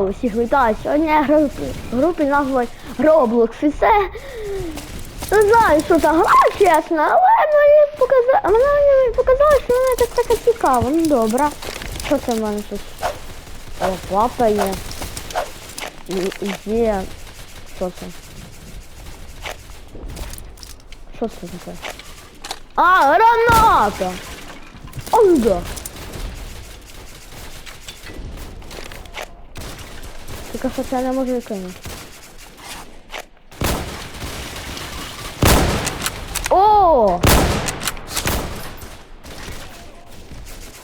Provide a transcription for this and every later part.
Усіх вітаю. Сьогодні я граю в групі назвою Roblox. І це не знаю, що за гра, чесно, але мені показали, мені показали, що вона так така цікава. Ну добре. Що це в мене тут? О, папа є. Є. Що це? Що це таке? А, граната! Он да. Тільки що це не можу викинути. О!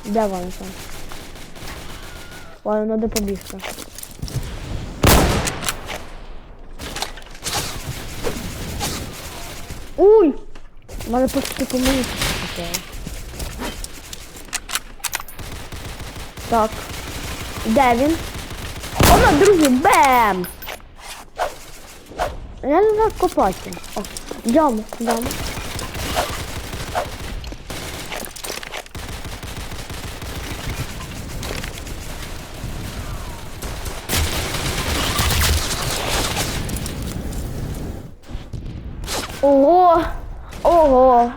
Де вони там? Ладно, надо побігти. Уй! У мене почти помилки таке. Так. Де він? Оно, друзі, бем! Я не знаю копати. О, йдемо, йдемо. Ого! Ого!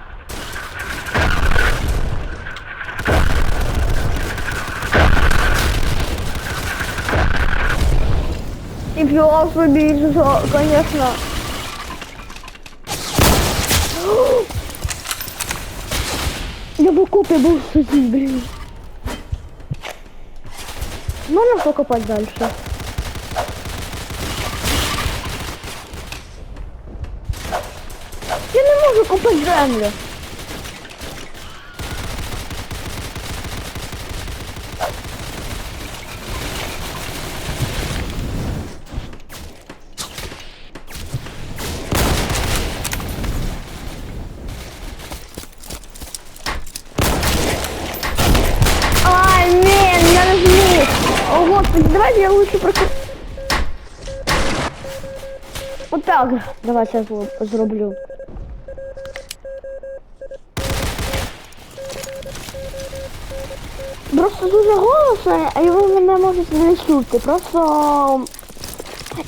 Нифига себе, что, конечно. Я в окопе был сидеть, блин. Можно покопать дальше? Я не могу копать землю. О, господи, давайте я лучше просто... Вот так. Давай сейчас зроблю. Просто дуже голосно, і ви мене можете не чути. Просто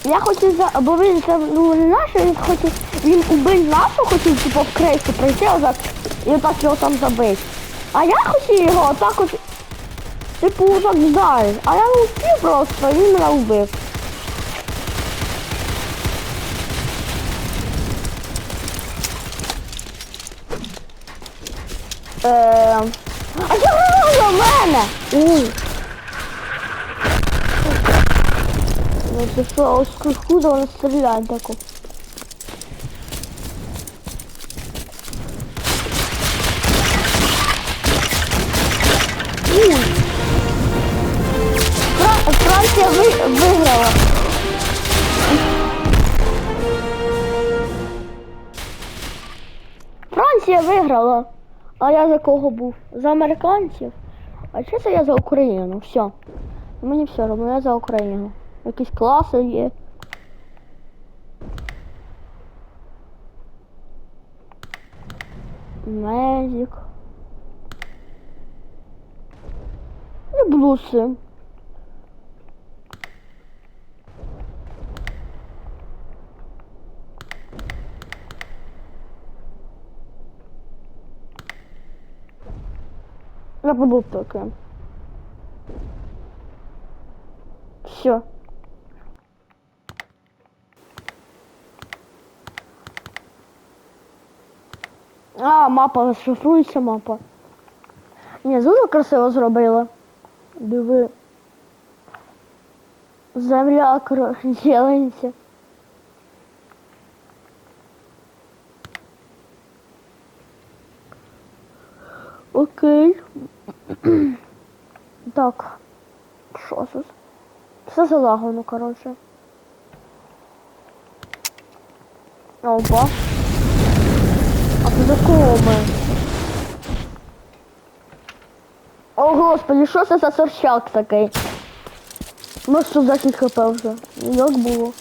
я хотів за. Бо він це ну, не наш, він хотів. Він убив нашу, хотів типу в крейсу прийти отак і отак його там забити. А я хотів його отак от. Типу так вдарити. А я успів просто, і він мене вбив. Ем... А що воно в мене? Ну це що, ось куда воно стріляє тако. Виграла. А я за кого був? За американців? А чи це я за Україну? Все. Мені все одно, я за Україну. Якісь класи є. Мезик. І блуси. Я буду таке. Все. А, мапа, шифрується мапа. Ні, дуже красиво зробила. Диви. Земля зеленця. Окей. Так. Що тут? Все залагано, коротше. Опа. А ти кого ми? О, господи, що це за сорщак такий? Ну що за хп вже? Як було?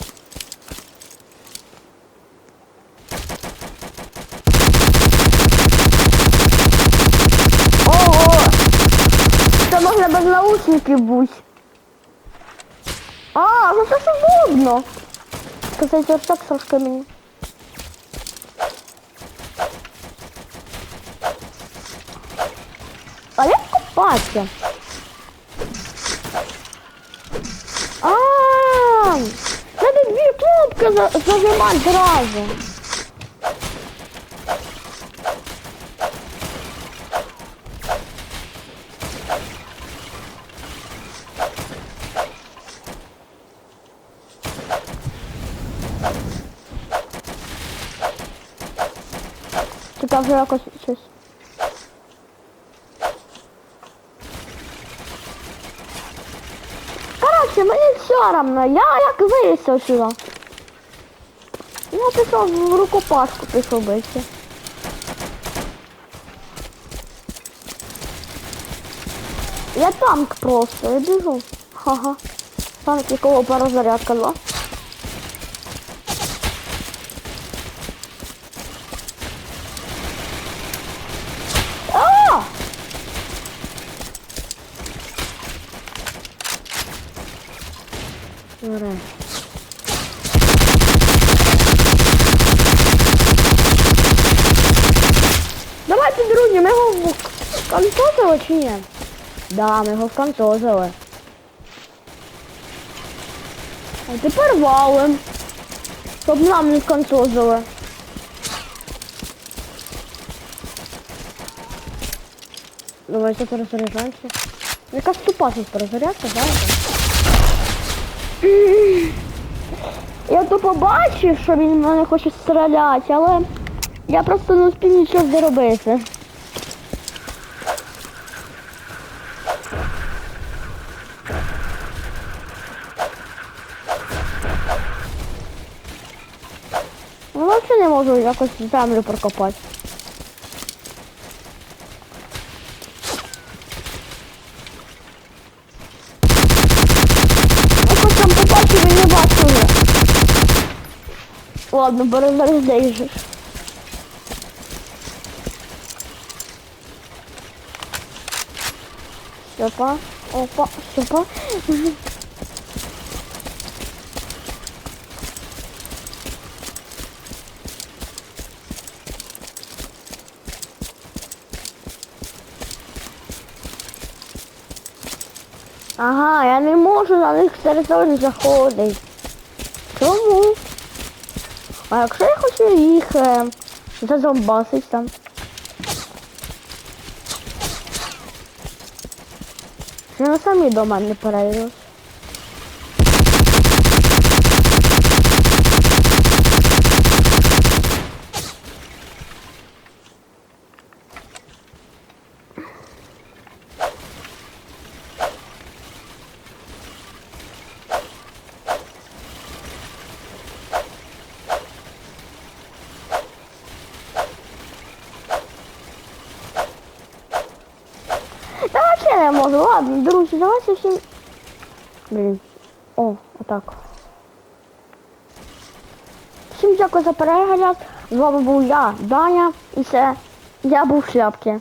Ого! Це можна без наушників бути. А, Так, ну це ж удобно. Кстати, ось так трошки мені. А як купатися? А, треба дві кнопки за- зажимати зразу. Тут вже якось щось. Короче, мені равно, я як вийшов сюди. Я пішов в рукопашку пішов бити. Я танк просто, я біжу. Ага. Танк якого перезарядка два. А! Нарешті. Давайте, друзі, ми його вконцозили чи ні? Да, ми його вконцозили. А тепер валим. Щоб нам не вконцозили. Давайте перезаряджаємося. Якась тупа тут перезарядка, знаєте? Я то побачив, що він мене хоче стріляти, але я просто не успів нічого зробити. Ну, взагалі не можу якось землю прокопати. Я хоч там побачив і не бачив вже. Ладно, перезаряджай же. Опа, опа, опа. Ага, я не можу на них територію заходити. А якщо я хочу їх е, зазомбасить там? Що вони самі до мене перейдуть? Та вообще не можу. Ладно, друзі, давайте всім. Блін. О, отак. Всім дякую за перегляд. З вами був я, Даня, і це я був в шляпці.